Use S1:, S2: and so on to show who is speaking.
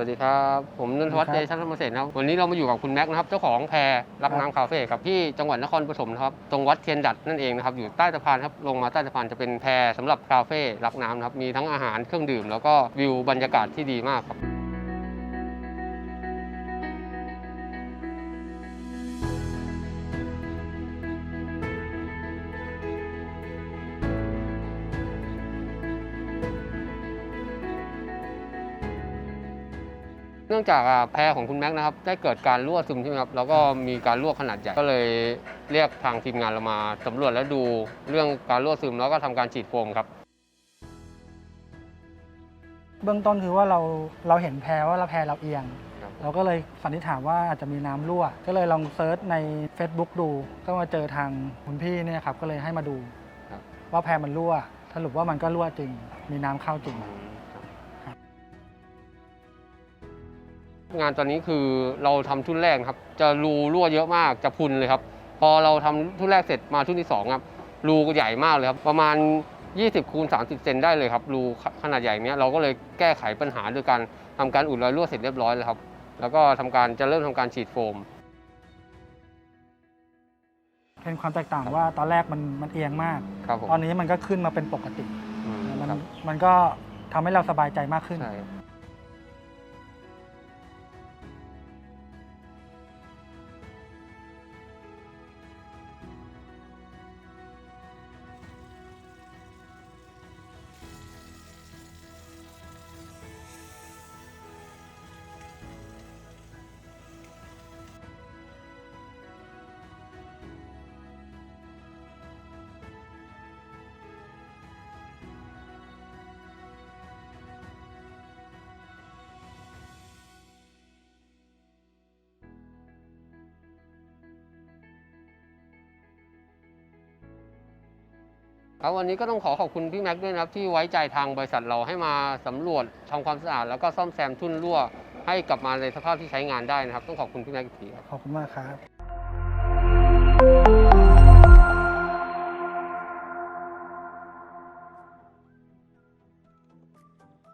S1: สวัสดีครับ ผมนนทวัฒน์เจชันธรรมเสนครับ วันนี้เรามาอยู่กับคุณแม็กนะครับ เจ้าของแพรรับน้ำคาเฟ่ครับที่จังหวัดนครปฐมนะครับ ตรงวัดเทียนดัดนั่นเองนะครับ อยู่ใต้สะพานครับ ลงมาใต้สะพานจะเป็นแพรสำหรับคาเฟ่รับน้ำครับ มีทั้งอาหารเครื่องดื่ม แล้วก็วิวบรรยากาศที่ดีมากครับ เนื่องจากอ่าแพรของคุณแม็กซ์นะครับได้เกิดการรั่วซึมใช่ไหมครับแล้วก็มีการรั่วขนาดใหญ่ก็เลยเรียกทางทีมงานเรามาสำรวจและดูเรื่องการรั่วซึมแล้วก็ทำการฉีดโฟมครับ
S2: เบื้องต้นคือว่าเราเราเห็นแพรว่าเราแพรเราเอียง
S1: ครับ
S2: เราก็เลยสันนิษฐานว่าอาจจะมีน้ำรั่ว ก็เลยลองเซิร์ชใน Facebook ดู ก็มาเจอทางคุณพี่เนี่ยครับก็เลยให้มาดู
S1: ครับ
S2: ว่าแพรมันรั่วสรุปว่ามันก็รั่วจริง มีน้ำเข้าจริง
S1: งานตอนนี้คือเราทำทุ่นแรกครับ จะรูรั่วเยอะมากจะพุนเลยครับ พอเราทำทุ่นแรกเสร็จมาทุ่นที่สองครับรูก็ใหญ่มากเลยครับ ประมาณ 20คูณ30 เซนได้เลยครับรูขนาดใหญ่เนี้ยเราก็เลยแก้ไขปัญหาด้วยการทำการอุดรอยรั่วเสร็จเรียบร้อยแล้วครับ แล้วก็ทำการจะเริ่มทำการฉีดโฟม
S2: เป็นความแตกต่างว่าตอนแรกมันมันเอียงมาก
S1: ครับผม
S2: ตอนนี้มันก็ขึ้นมาเป็นปกติ
S1: อืม
S2: มัน
S1: ครับ
S2: มันก็ทำให้เราสบายใจมากขึ้น
S1: ครับวันนี้ก็ต้องขอขอบคุณพี่แม็กซ์ด้วยนะครับที่ไว้ใจทางบริษัทเราให้มาสำรวจทำความสะอาดแล้วก็ซ่อมแซมทุ่นรั่ว ให้กลับมาในสภาพที่ใช้งานได้นะครับ ต้องขอบคุณพี่แม็กซ์อีกทีครับ
S2: ขอบคุณมากครับ